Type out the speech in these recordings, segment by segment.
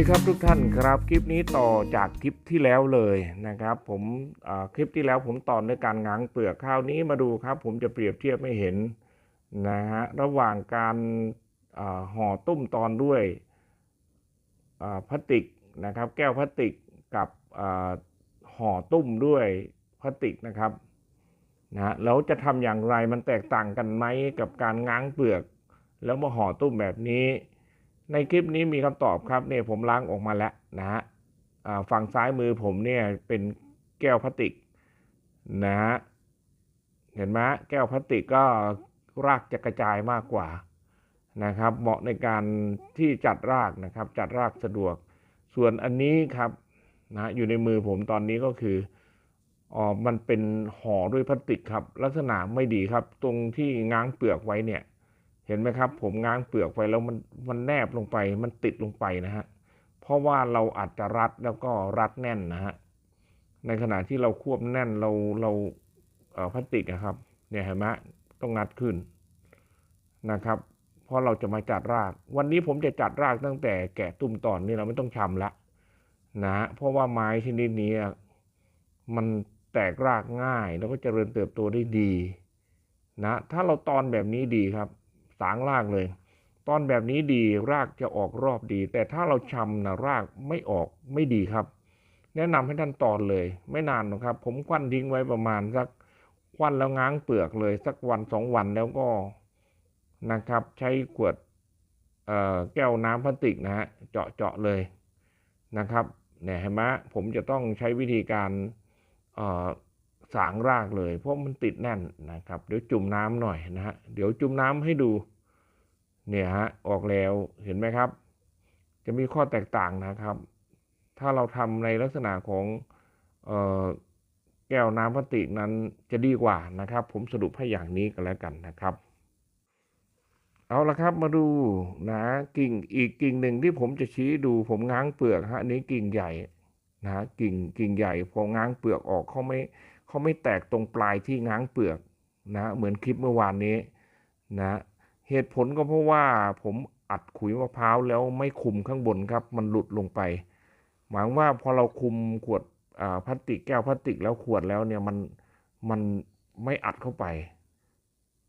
ดีครับทุกท่านครับคลิปนี้ต่อจากคลิปที่แล้วเลยนะครับ ผมคลิปที่แล้วผมต่อนด้วยการง้างเปลือกคราวนี้มาดูครับ ผมจะเปรียบเทียบให้เห็นนะฮะระหว่างการห่อตุ้มตอนด้วยพลาสติกนะครับ แก้วพลาสติกกับห่อตุ้มด้วยพลาสติกนะครับนะฮะแล้วจะทำอย่างไรมันแตกต่างกันไหมกับการง้างเปลือก แล้วมาห่อตุ้มแบบนี้ ในคลิปนี้มีคำตอบครับเนี่ยผมล้างออกมาแล้วนะฮะฝั่งซ้ายมือผมเนี่ยเป็นแก้วพลาสติกนะฮะเห็นไหมแก้วพลาสติกก็รากจะกระจายมากกว่านะครับ เหมาะในการที่จัดรากนะครับ จัดรากสะดวก ส่วนอันนี้ครับนะอยู่ในมือผมตอนนี้ก็คืออ๋อมันเป็นห่อด้วยพลาสติกครับ ลักษณะไม่ดีครับ ตรงที่ง้างเปลือกไว้เนี่ย เห็นไหมครับ ผมง้างเปลือกไปแล้วมันมันแนบลงไป มันติดลงไปนะฮะเพราะว่าเราอาจจะรัดแล้วก็รัดแน่นนะฮะในขณะที่เราควบแน่นเราเราเพลาสติกนะครับ เนี่ยเห็นไหมต้องงัดขึ้นนะครับเพราะเราจะมาจัดราก วันนี้ผมจะจัดรากตั้งแต่แกะตุ้มตอนนี่เราไม่ต้องชำละนะเพราะว่าไม้ชนิดนี้มันแตกรากง่ายแล้วก็เจริญเติบโตได้ดีนะถ้าเราตอนแบบนี้ดีครับ สางรากเลย ตอนแบบนี้ดีรากจะออกรอบดี แต่ถ้าเราชำนะรากไม่ออกไม่ดีครับ แนะนำให้ท่านตอนเลย ไม่นานหรอกครับ ผมควันทิ้งไว้ประมาณสักควันแล้วง้างเปลือกเลย สักวันสองวันแล้วก็นะครับ ใช้ขวดแก้วน้ำพลาสติกนะฮะเจาะเจาะเลยนะครับเนี่ยเห็นไหมผมจะต้องใช้วิธีการ สางรากเลย เพราะมันติดแน่นนะครับ เดี๋ยวจุ่มน้ำหน่อยนะฮะเดี๋ยวจุ่มน้ำให้ดูเนี่ยฮะออกแล้วเห็นไหมครับ จะมีข้อแตกต่างนะครับ ถ้าเราทำในลักษณะของออแก้วน้ำพลาสติกนั้นจะดีกว่านะครับ ผมสรุปให้อย่างนี้กันแล้วกันนะครับ เอาละครับมาดูนะกิ่งอีกกิ่งหนึ่งที่ผมจะชี้ดูผมง้างเปลือกฮะนี้กิ่งใหญ่นะฮะกิ่งกิ่งใหญ่พอง้างเปลือกออกเขาไม่ เขาไม่แตกตรงปลายที่ง้างเปลือกนะเหมือนคลิปเมื่อวานนี้นะเหตุผลก็เพราะว่าผมอัดขุยมะพร้าวแล้วไม่คุมข้างบนครับ มันหลุดลงไป หมายว่าพอเราคุมขวดพลาสติกแก้วพลาสติกแล้วขวดแล้วเนี่ยมันมันไม่อัดเข้าไป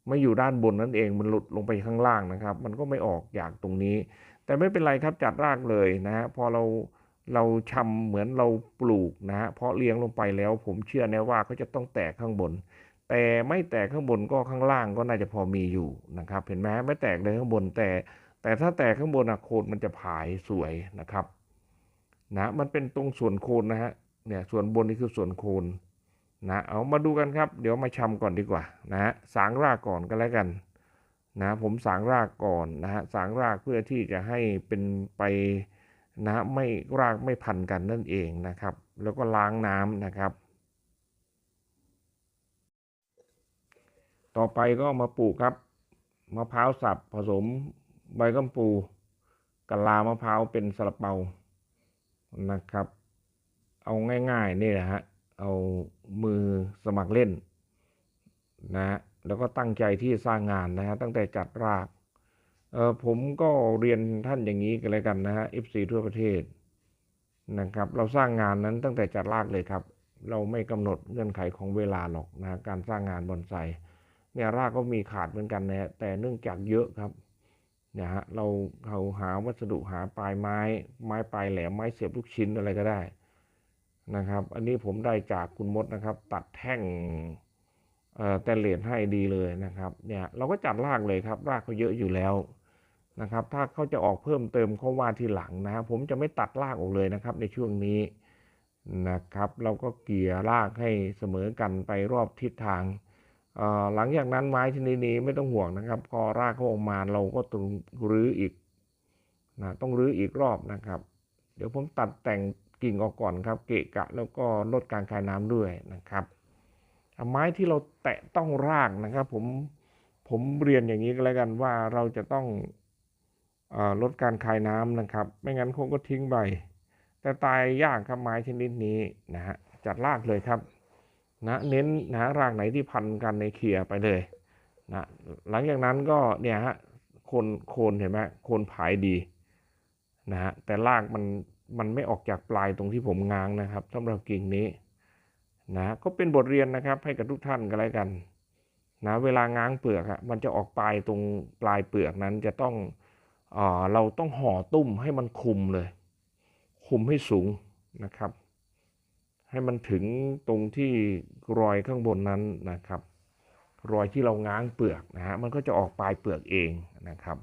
ไม่อยู่ด้านบนนั่นเองมันหลุดลงไปข้างล่างนะครับ มันก็ไม่ออกอยางตรงนี้ แต่ไม่เป็นไรครับจัดรากเลยนะฮะพอเรา เราชำเหมือนเราปลูกนะฮะเพราะเลี้ยงลงไปแล้ว ผมเชื่อแน่ว่าเขาจะต้องแตกข้างบน แต่ไม่แตกข้างบนก็ข้างล่างก็น่าจะพอมีอยู่นะครับ เห็นไหมไม่แตกเลยข้างบนแต่ แต่ถ้าแตกข้างบนอะโคนมันจะผายสวยนะครับนะมันเป็นตรงส่วนโคนนะฮะเนี่ยส่วนบนนี่คือส่วนโคนนะเอามาดูกันครับ เดี๋ยวมาชำก่อนดีกว่านะฮะสางรากก่อนก็แล้วกันนะผมสางรากก่อนนะฮะสางรากเพื่อที่จะให้เป็นไป นะไม่รากไม่พันกันนั่นเองนะครับ แล้วก็ล้างน้ำนะครับ ต่อไปก็มาปลูกครับมะพร้าวสับผสมใบกัมปูกะลามะพร้าวเป็นสลับเปานะครับ เอาง่ายๆนี่แหละฮะเอามือสมัครเล่นนะฮะแล้วก็ตั้งใจที่สร้างงานนะฮะตั้งแต่จัดราก เออผมก็เรียนท่านอย่างนี้กันเลยกันนะฮะ FC ทั่วประเทศนะครับ เราสร้างงานนั้นตั้งแต่จัดรากเลยครับ เราไม่กำหนดเงื่อนไขของเวลาหรอกนะการสร้างงานบอนไซเนี่ยรากก็มีขาดเหมือนกันนะแต่เนื่องจากเยอะครับเนี่ยฮะเราเราหาวัสดุหาปลายไม้ ไม้ปลายแหลมไม้เสียบลูกชิ้นอะไรก็ได้นะครับ อันนี้ผมได้จากคุณมดนะครับ ตัดแท่งเอ่อแต่เลนให้ดีเลยนะครับ เนี่ยเราก็จัดรากเลยครับ รากเขาเยอะอยู่แล้ว นะครับ ถ้าเขาจะออกเพิ่มเติมเขาว่าทีหลังนะครับผมจะไม่ตัดรากออกเลยนะครับ ในช่วงนี้นะครับ เราก็เกลี่ยรากให้เสมอกันไปรอบทิศทางหลังจากนั้นไม้ชนิดนี้ไม่ต้องห่วงนะครับพอรากเขาออกมาเราก็ต้องรื้ออีกนะต้องรื้ออีกรอบนะครับ เดี๋ยวผมตัดแต่งกิ่งออกก่อนครับ เกะกะแล้วก็ลดการคายน้ำด้วยนะครับไม้ที่เราแตะต้องรากนะครับ ผมผมเรียนอย่างนี้ก็แล้วกันว่าเราจะต้อง ลดการคายน้ำนะครับ ไม่งั้นคงก็ทิ้งใบ แต่ตายยากครับไม้ชนิดนี้นะฮะจัดรากเลยครับนะเน้นนะรากไหนที่พันกันในเคลียไปเลยนะหลังจากนั้นก็เนี่ยฮะโคนโคนเห็นไหมโคนผายดีนะฮะแต่รากมันมันไม่ออกจากปลายตรงที่ผมง้างนะครับสำหรับกิ่งนี้นะก็เป็นบทเรียนนะครับให้กับทุกท่านกันแล้วกันนะเวลาง้างเปลือกอะมันจะออกปลายตรงปลายเปลือกนั้นจะต้อง เราต้องห่อตุ้มให้มันคุมเลย คุมให้สูงนะครับ ให้มันถึงตรงที่รอยข้างบนนั้นนะครับ รอยที่เราง้างเปลือกนะฮะมันก็จะออกปลายเปลือกเองนะครับ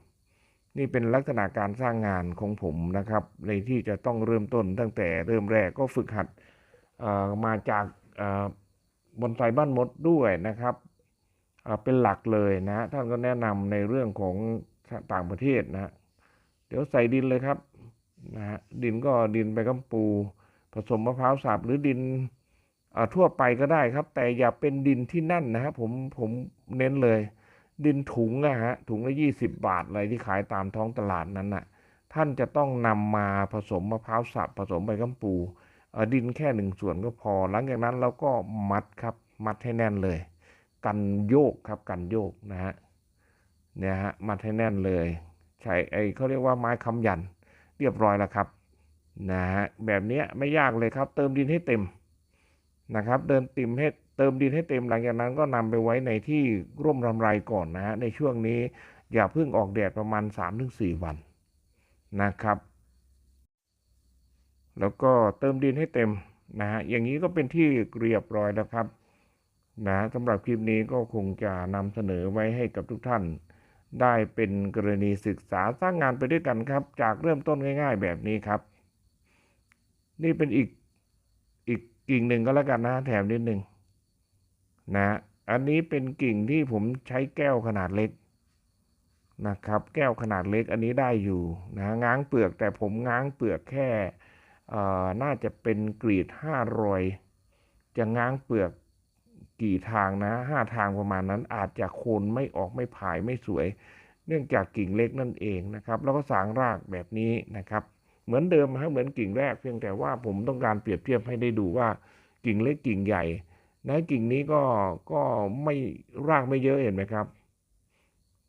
นี่เป็นลักษณะการสร้างงานของผมนะครับ ในที่จะต้องเริ่มต้นตั้งแต่เริ่มแรกก็ฝึกหัดมาจากบอนไซบ้านมดด้วยนะครับเป็นหลักเลยนะท่านก็แนะนำในเรื่องของต่างประเทศนะ เดี๋ยวใส่ดินเลยครับนะฮะดินก็ดินใบกัมปู ผสมมะพร้าวสับหรือดินทั่วไปก็ได้ครับ แต่อย่าเป็นดินที่นั่นนะครับผมผมเน้นเลย ดินถุงนะฮะถุงละยี่สิบบาทอะไรที่ขายตามท้องตลาดนั้นน่ะท่านจะต้องนำมาผสมมะพร้าวสับผสมใบกัมปูดินแค่หนึ่งส่วนก็พอ หลังจากนั้นเราก็มัดครับ มัดให้แน่นเลย กันโยกครับกันโยกนะฮะเนี่ยฮะมัดให้แน่นเลย ใช้ไอ้เขาเรียกว่าไม้ค้ำยันเรียบร้อยแล้วครับนะฮะแบบนี้ไม่ยากเลยครับ เติมดินให้เต็มนะครับ เดินติมให้เติมดินให้เต็มหลังจากนั้นก็นำไปไว้ในที่ร่มรำไรก่อนนะฮะในช่วงนี้อย่าเพิ่งออกแดดประมาณ 3-4 วันนะครับ แล้วก็เติมดินให้เต็มนะฮะอย่างนี้ก็เป็นที่เรียบร้อยแล้วครับนะสำหรับคลิปนี้ก็คงจะนำเสนอไว้ให้กับทุกท่าน ได้เป็นกรณีศึกษาสร้างงานไปด้วยกันครับ จากเริ่มต้นง่าย ๆ แบบนี้ครับ นี่เป็นอีกอีกกิ่งหนึ่งก็แล้วกันนะแถมนิดหนึ่งนะอันนี้เป็นกิ่งที่ผมใช้แก้วขนาดเล็กนะครับ แก้วขนาดเล็กอันนี้ได้อยู่นะง้างเปลือกแต่ผมง้างเปลือกแค่น่าจะเป็นกรีดห้ารอยจะง้างเปลือก กี่ทางนะห้าทางประมาณนั้นอาจจะโคนไม่ออกไม่ผายไม่สวย เนื่องจากกิ่งเล็กนั่นเองนะครับแล้วก็สางรากแบบนี้นะครับ เหมือนเดิมฮะเหมือนกิ่งแรกเพียงแต่ว่าผมต้องการเปรียบเทียบให้ได้ดูว่ากิ่งเล็กกิ่งใหญ่นะกิ่งนี้ก็ก็ไม่รากไม่เยอะเห็นไหมครับ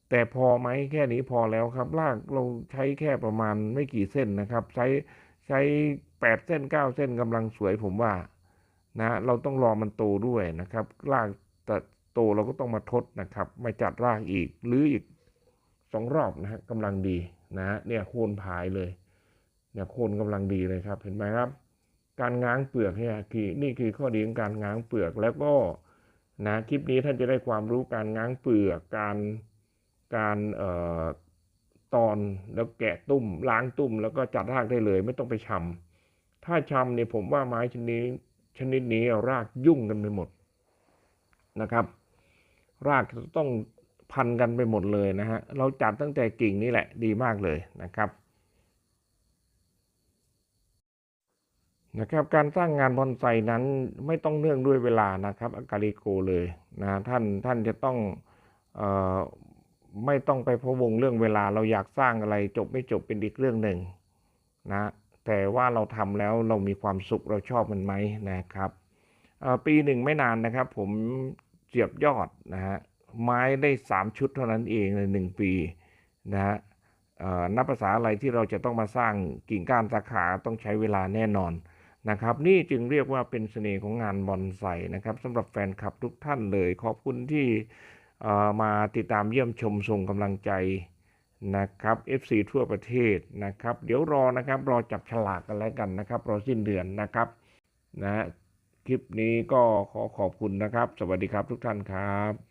แต่พอไหมแค่นี้พอแล้วครับรากเราใช้แค่ประมาณไม่กี่เส้นนะครับ ใช้ใช้แปดเส้นเก้าเส้นกำลังสวยผมว่า นะเราต้องรอมันโตด้วยนะครับรากแต่โตเราก็ต้องมาทดนะครับมาจัดรากอีกหรืออีกสองรอบนะฮะกำลังดีนะเนี่ยโคนผายเลยเนี่ยโคนกำลังดีเลยครับเห็นไหมครับ การง้างเปลือกเนี่ยคือนี่คือข้อดีของการง้างเปลือกแล้วก็นะคลิปนี้ท่านจะได้ความรู้การง้างเปลือกการการเอ่อตอนแล้วแกะตุ้มล้างตุ้มแล้วก็จัดรากได้เลย ไม่ต้องไปชำถ้าชำเนี่ยผมว่าไม้ชนิด ชนิดนี้รากยุ่งกันไปหมดนะครับ รากจะต้องพันกันไปหมดเลยนะฮะเราจัดตั้งแต่กิ่งนี่แหละดีมากเลยนะครับนะครับการสร้างงานบอนไซนั้นไม่ต้องเนื่องด้วยเวลานะครับอากาลิโกเลยนะท่านท่านจะต้องออไม่ต้องไปพะวงเรื่องเวลาเราอยากสร้างอะไรจบไม่จบเป็นอีกเรื่องหนึ่งนะ แต่ว่าเราทำแล้วเรามีความสุขเราชอบมันไหมนะครับปีหนึ่งไม่นานนะครับ ผมเสียบยอดนะฮะไม้ได้สามชุดเท่านั้นเองในหนึ่งปีนะฮะนับภาษาอะไรที่เราจะต้องมาสร้างกิ่งก้านสาขาต้องใช้เวลาแน่นอนนะครับ นี่จึงเรียกว่าเป็นเสน่ห์ของงานบอนไซนะครับสำหรับแฟนคลับทุกท่านเลย ขอบคุณที่มาติดตามเยี่ยมชมส่งกำลังใจ นะครับ FC ทั่วประเทศนะครับ เดี๋ยวรอนะครับรอจับฉลากกันแล้วกันนะครับ รอสิ้นเดือนนะครับนะคลิปนี้ก็ขอขอบคุณนะครับ สวัสดีครับทุกท่านครับ